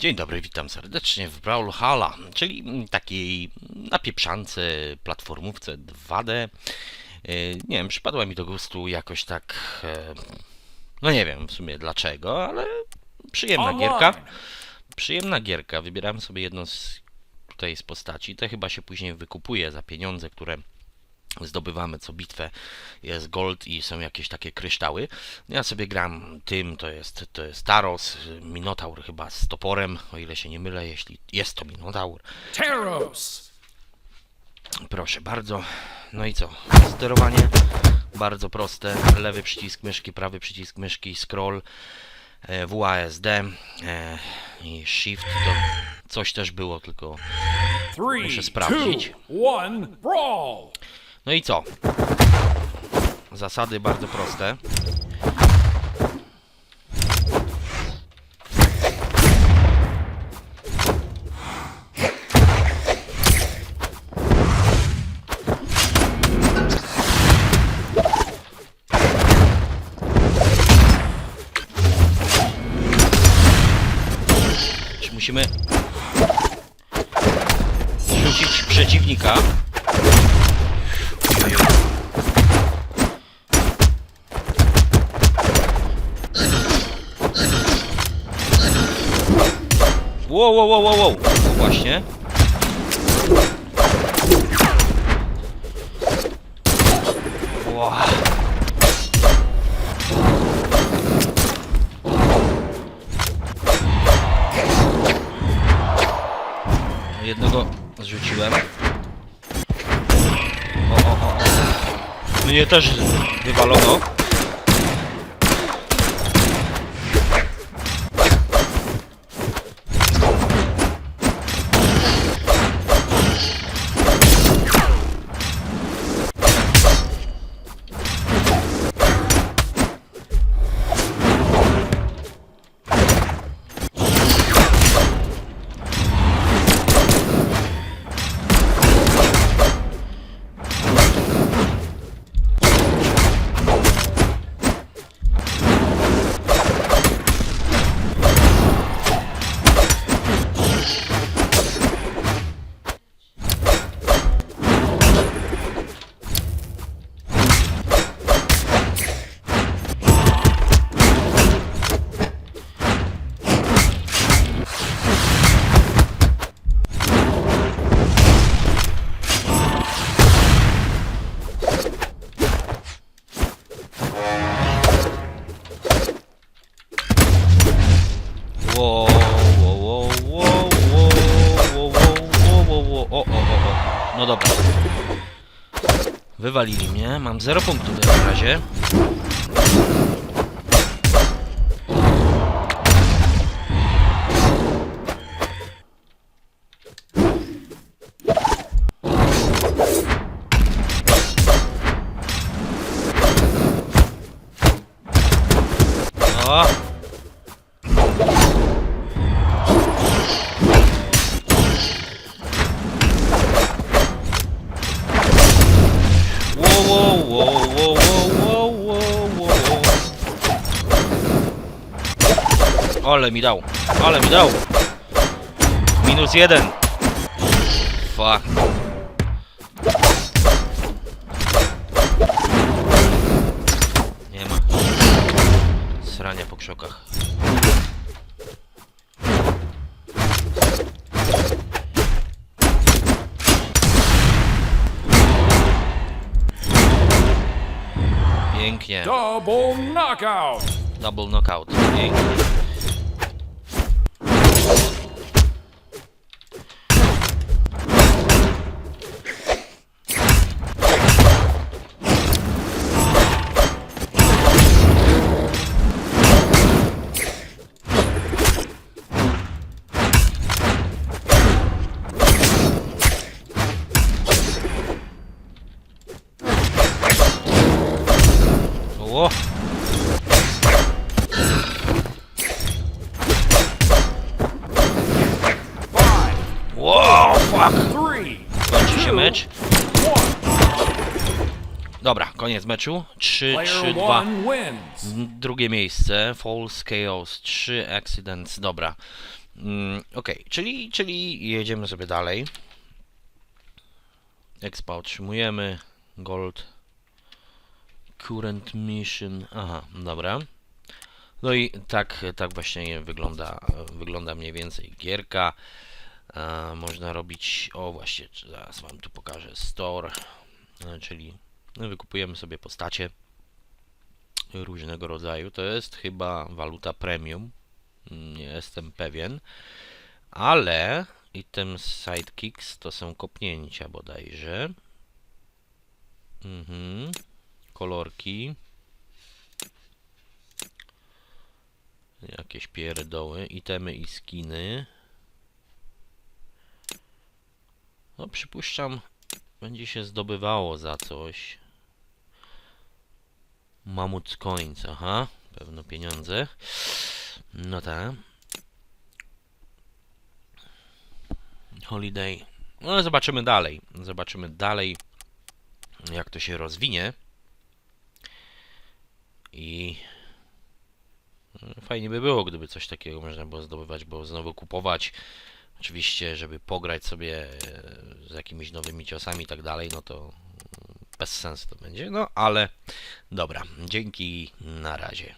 Dzień dobry, witam serdecznie w Brawlhalla, czyli takiej napieprzance, platformówce 2D. E, Nie wiem, przypadła mi do gustu jakoś tak, e, no nie wiem w sumie dlaczego, ale przyjemna gierka. Przyjemna gierka, wybierałem sobie jedną z tutaj z postaci, te chyba się później wykupuje za pieniądze, które zdobywamy co bitwę jest gold i są jakieś takie kryształy. Ja sobie gram tym, to jest, to jest Taros, Minotaur chyba z toporem, o ile się nie mylę, jeśli jest to Minotaur. Teros! Proszę bardzo. No i co? Sterowanie bardzo proste. Lewy przycisk myszki, prawy przycisk myszki, scroll, e, WASD e, i Shift to coś też było, tylko Muszę sprawdzić. two, one, brawl! No i co? Zasady bardzo proste. Musimy rzucić przeciwnika. Wow, wow, wow, wow, wow. No właśnie. Wow. Jednego zrzuciłem. O, o, o. Mnie też wywalono. Dobra. Wywalili mnie. Mam 0 punktów na razie. O! Ale mi dał, ale mi dał. Minus jeden. Fuck. Nie ma. Srania po krzokach. Pięknie. Double knockout! Double knockout. Pięknie. O! Wow, fuck! Kończy się mecz. Dobra, koniec meczu. 3, 3, Player 2. one wins. Drugie miejsce, False Chaos, 3 Accidents, dobra. Mm, Okej, czyli, czyli jedziemy sobie dalej. Expa otrzymujemy, Gold, Current Mission, aha, dobra. No i tak, tak właśnie wygląda, wygląda mniej więcej gierka. E, można robić, o właśnie, zaraz wam tu pokażę, Store, e, czyli wykupujemy sobie postacie różnego rodzaju. To jest chyba waluta premium. Nie jestem pewien. Ale item sidekicks to są kopnięcia bodajże. Mhm. Kolorki. Jakieś pierdoły. Itemy i skiny. No przypuszczam będzie się zdobywało za coś. Mamut Coins, aha, pewno pieniądze. No tak. Holiday. No zobaczymy dalej. Zobaczymy dalej, jak to się rozwinie. I no, fajnie by było, gdyby coś takiego można było zdobywać, bo znowu kupować. Oczywiście, żeby pograć sobie e, z jakimiś nowymi ciosami i tak dalej, no to bez sensu to będzie. No ale dobra, dzięki, na razie.